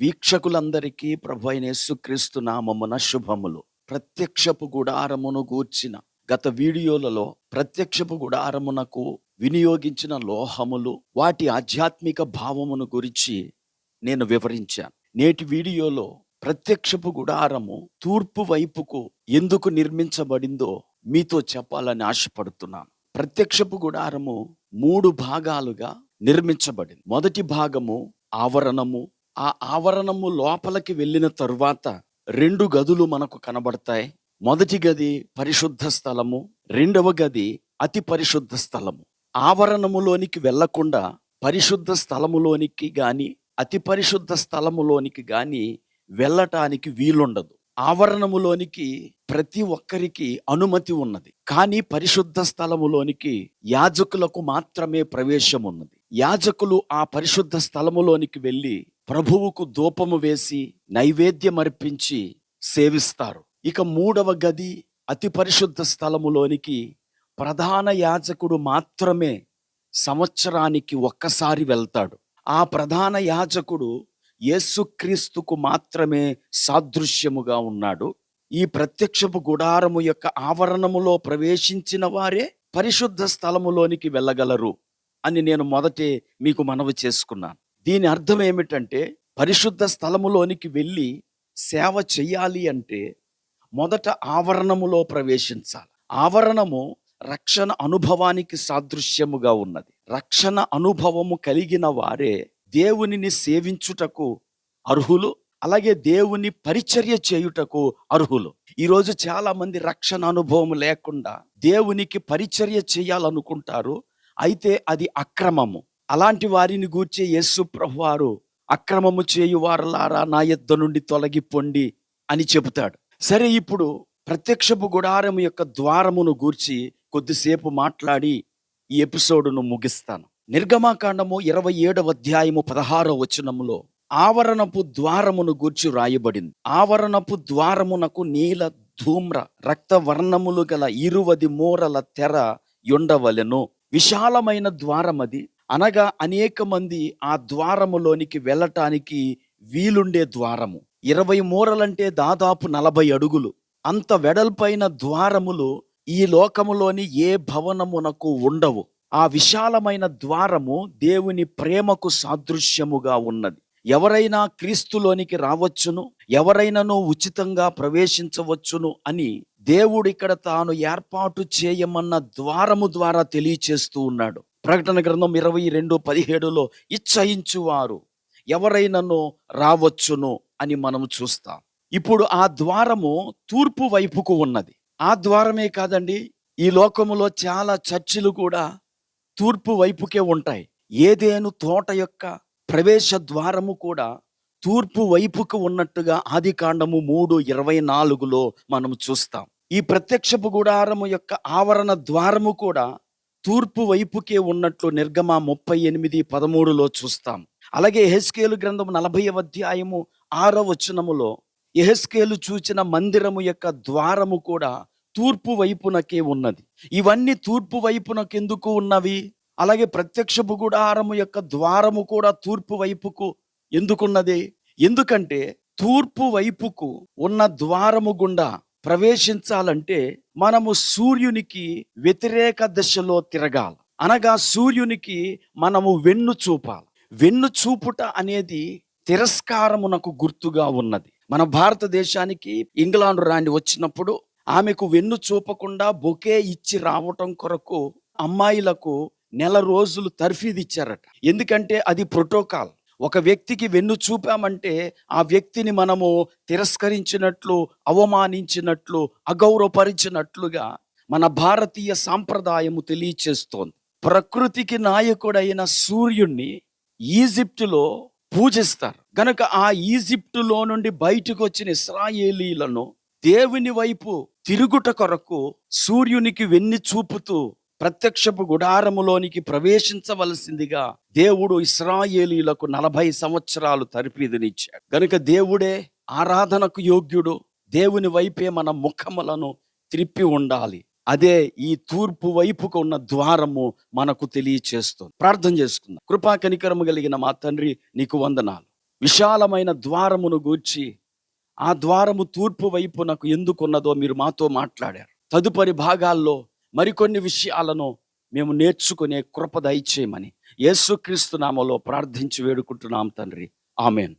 వీక్షకులందరికీ ప్రభు అయిన యేసుక్రీస్తు నామమున శుభములు. ప్రత్యక్షపు గుడారమును గూర్చిన గత వీడియోలలో ప్రత్యక్షపు గుడారమునకు వినియోగించిన లోహములు వాటి ఆధ్యాత్మిక భావమును గురించి నేను వివరించాను. నేటి వీడియోలో ప్రత్యక్షపు గుడారము తూర్పు వైపుకు ఎందుకు నిర్మించబడిందో మీతో చెప్పాలని ఆశపడుతున్నాను. ప్రత్యక్షపు గుడారము మూడు భాగాలుగా నిర్మించబడింది. మొదటి భాగము ఆవరణము ఆ ఆవరణము లోపలికి వెళ్ళిన తరువాత రెండు గదులు మనకు కనబడతాయి. మొదటి గది పరిశుద్ధ స్థలము రెండవ గది అతి పరిశుద్ధ స్థలము. ఆవరణములోనికి వెళ్ళకుండా పరిశుద్ధ స్థలములోనికి గాని అతి పరిశుద్ధ స్థలములోనికి గాని వెళ్ళటానికి వీలుండదు. ఆవరణములోనికి ప్రతి ఒక్కరికి అనుమతి ఉన్నది. కానీ పరిశుద్ధ స్థలములోనికి యాజకులకు మాత్రమే ప్రవేశం ఉన్నది యాజకులు ఆ పరిశుద్ధ స్థలములోనికి వెళ్ళి ప్రభువుకు ధూపము వేసి నైవేద్యం అర్పించి సేవిస్తారు. ఇక మూడవ గది అతి పరిశుద్ధ స్థలములోనికి ప్రధాన యాజకుడు మాత్రమే సంవత్సరానికి ఒక్కసారి వెళ్తాడు. ఆ ప్రధాన యాజకుడు యేసుక్రీస్తుకు మాత్రమే సాదృశ్యముగా ఉన్నాడు. ఈ ప్రత్యక్షపు గుడారము యొక్క ఆవరణములో ప్రవేశించిన వారే పరిశుద్ధ స్థలములోనికి వెళ్ళగలరు అని నేను మొదటే మీకు మనవి చేసుకున్నాను. దీని అర్థం ఏమిటంటే పరిశుద్ధ స్థలములోనికి వెళ్ళి సేవ చేయాలి అంటే మొదట ఆవరణములో ప్రవేశించాలి. ఆవరణము రక్షణ అనుభవానికి సాదృశ్యముగా ఉన్నది. రక్షణ అనుభవము కలిగిన వారే దేవునిని సేవించుటకు అర్హులు అలాగే దేవుని పరిచర్య చేయుటకు అర్హులు. ఈరోజు చాలా మంది రక్షణ అనుభవం లేకుండా దేవునికి పరిచర్య చేయాలనుకుంటారు. అయితే అది అక్రమము. అలాంటి వారిని గూర్చే యేసు ప్రభువారు అక్రమము చేయువారలారా నా యొద్ద నుండి తొలగిపోండి అని చెబుతాడు. సరే ఇప్పుడు ప్రత్యక్షపు గుడారం యొక్క ద్వారమును గూర్చి కొద్దిసేపు మాట్లాడి ఈ ఎపిసోడును ముగిస్తాను. నిర్గమాకాండము ఇరవై ఏడవ అధ్యాయము పదహారో వచనములో ఆవరణపు ద్వారమును గూర్చి రాయబడింది. ఆవరణపు ద్వారమునకు నీల ధూమ్ర రక్త వర్ణములు గల ఇరువది మూరల తెర ఉండవలెను విశాలమైన ద్వారమది అనగా అనేక మంది ఆ ద్వారములోనికి వెళ్ళటానికి వీలుండే ద్వారము. ఇరవై మూరలంటే దాదాపు నలభై అడుగులు. అంత వెడల్పైన ద్వారములు ఈ లోకములోని ఏ భవనమునకు ఉండవు. ఆ విశాలమైన ద్వారము దేవుని ప్రేమకు సాదృశ్యముగా ఉన్నది. ఎవరైనా క్రీస్తులోనికి రావచ్చును ఎవరైనాను ఉచితంగా ప్రవేశించవచ్చును అని దేవుడు ఇక్కడ తాను ఏర్పాటు చేయమన్న ద్వారము ద్వారా తెలియచేస్తూ ఉన్నాడు. ప్రకటన గ్రంథం ఇరవై రెండు పదిహేడులో ఇచ్చయించువారు ఎవరైనాను రావచ్చును అని మనం చూస్తాం. ఇప్పుడు ఆ ద్వారము తూర్పు వైపుకు ఉన్నది. ఆ ద్వారమే కాదండి ఈ లోకములో చాలా చర్చిలు కూడా తూర్పు వైపుకే ఉంటాయి. ఏదేను తోట యొక్క ప్రవేశ ద్వారము కూడా తూర్పు వైపుకు ఉన్నట్టుగా ఆది కాండము మూడు ఇరవై నాలుగులో మనం చూస్తాం. ఈ ప్రత్యక్షపు గుడారము యొక్క ఆవరణ ద్వారము కూడా తూర్పు వైపుకే ఉన్నట్లు నిర్గమ ముప్పై ఎనిమిది పదమూడులో చూస్తాం. అలాగే ఎహెస్కేలు గ్రంథం నలభై అధ్యాయము ఆరో వచనములో ఎహెస్కేలు చూచిన మందిరము యొక్క ద్వారము కూడా తూర్పు వైపునకే ఉన్నది. ఇవన్నీ తూర్పు వైపునకెందుకు ఉన్నవి? అలాగే ప్రత్యక్షపు గుడారము యొక్క ద్వారము కూడా తూర్పు వైపుకు ఎందుకున్నది? ఎందుకంటే తూర్పు వైపుకు ఉన్న ద్వారము గుండా ప్రవేశించాలంటే మనము సూర్యునికి వ్యతిరేక దశలో తిరగాలి. అనగా సూర్యునికి మనము వెన్ను చూపాలి. వెన్ను చూపుట అనేది తిరస్కారమునకు గుర్తుగా ఉన్నది. మన భారతదేశానికి ఇంగ్లాండ్ రాణి వచ్చినప్పుడు ఆమెకు వెన్ను చూపకుండా బొకే ఇచ్చి రావటం కొరకు అమ్మాయిలకు నెల రోజులు తర్ఫీదిచ్చారట ఎందుకంటే అది ప్రోటోకాల్. ఒక వ్యక్తికి వెన్ను చూపామంటే ఆ వ్యక్తిని మనము తిరస్కరించినట్లు అవమానించినట్లు అగౌరవపరిచినట్లుగా మన భారతీయ సాంప్రదాయము తెలియచేస్తోంది. ప్రకృతికి నాయకుడైన సూర్యుణ్ణి ఈజిప్టులో పూజిస్తారు. గనక ఆ ఈజిప్టులో నుండి బయటకు వచ్చిన ఇస్రాయేలీలను దేవుని వైపు తిరుగుట కొరకు సూర్యునికి వెన్ని చూపుతూ ప్రత్యక్షపు గుడారములోనికి ప్రవేశించవలసిందిగా దేవుడు ఇస్రాయేలీలకు నలభై సంవత్సరాలు తరిపిదినిచ్చాడు. గనుక దేవుడే ఆరాధనకు యోగ్యుడు. దేవుని వైపే మన ముఖములను త్రిప్పి ఉండాలి. అదే ఈ తూర్పు వైపుకు ఉన్న ద్వారము మనకు తెలియచేస్తుంది. ప్రార్థన చేసుకుందాం. కృపా కనికరము కలిగిన మా తండ్రి నీకు వందనాలు. విశాలమైన ద్వారమును గూర్చి ఆ ద్వారము తూర్పు వైపునకు ఎందుకున్నదో మీరు మాతో మాట్లాడారు. తదుపరి భాగాల్లో మరికొన్ని విషయాలను మేము నేర్చుకునే కృప దయచేయమని యేసుక్రీస్తు నామలో ప్రార్థించి వేడుకుంటున్నాం తండ్రి. ఆమెన్.